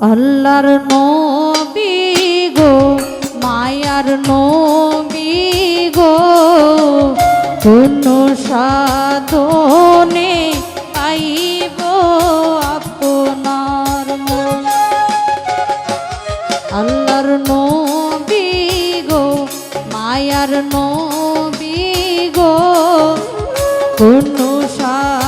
আল্লাহর নবী গো, মায়ার নবী গো, কোন সাধনে পাইব আপনার আল্লাহর নবী গো, মায়ার নবী গো, কোন সাধ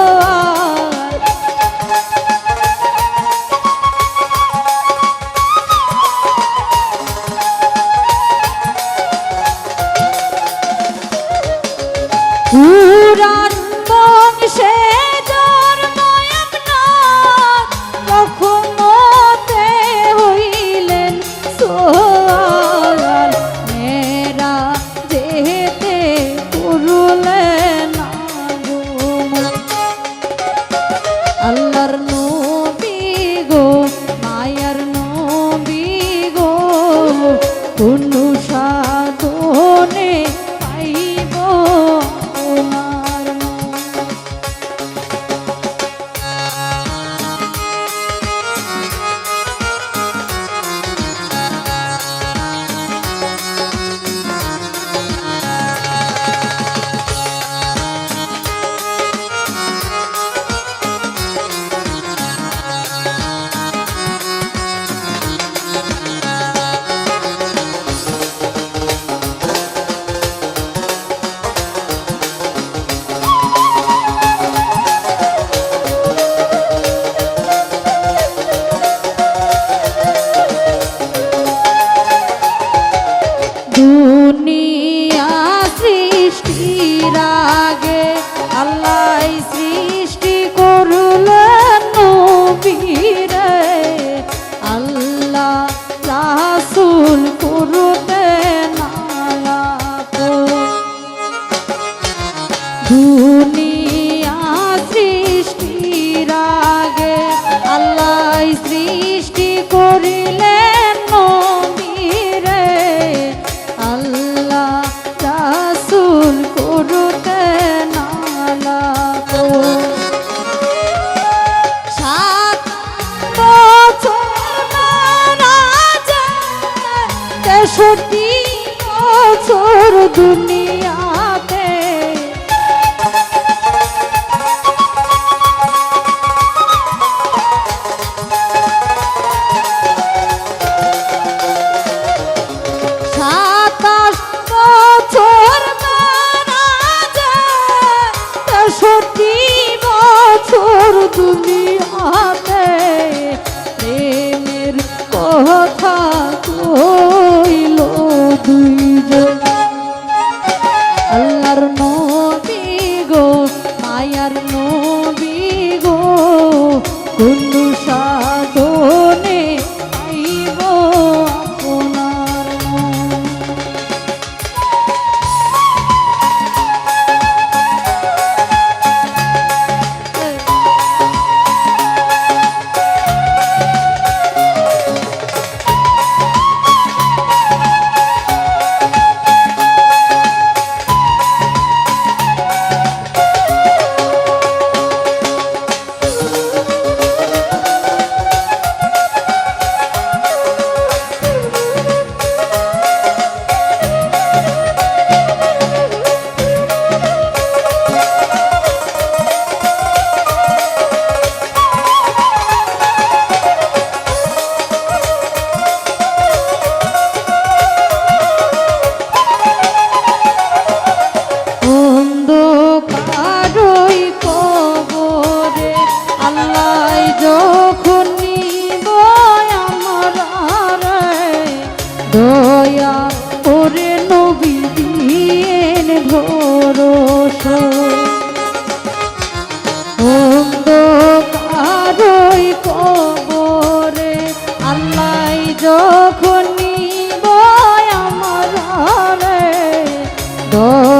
আগে আল্লাহ সৃষ্টি করল নবীর আল্লাহ রাসুল করতে নালা তুমি Good. todo.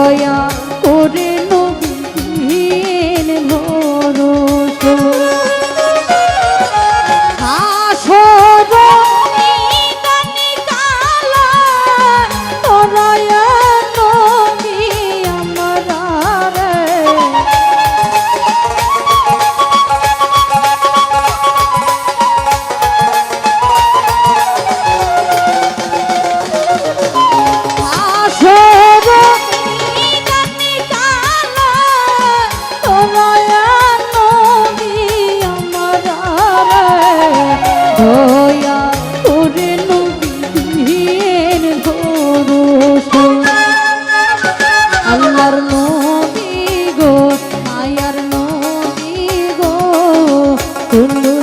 হইয়া ওরে নবীর ভরস। আল্লাহর নবী গো মায়ার নবী গো কুন্ডু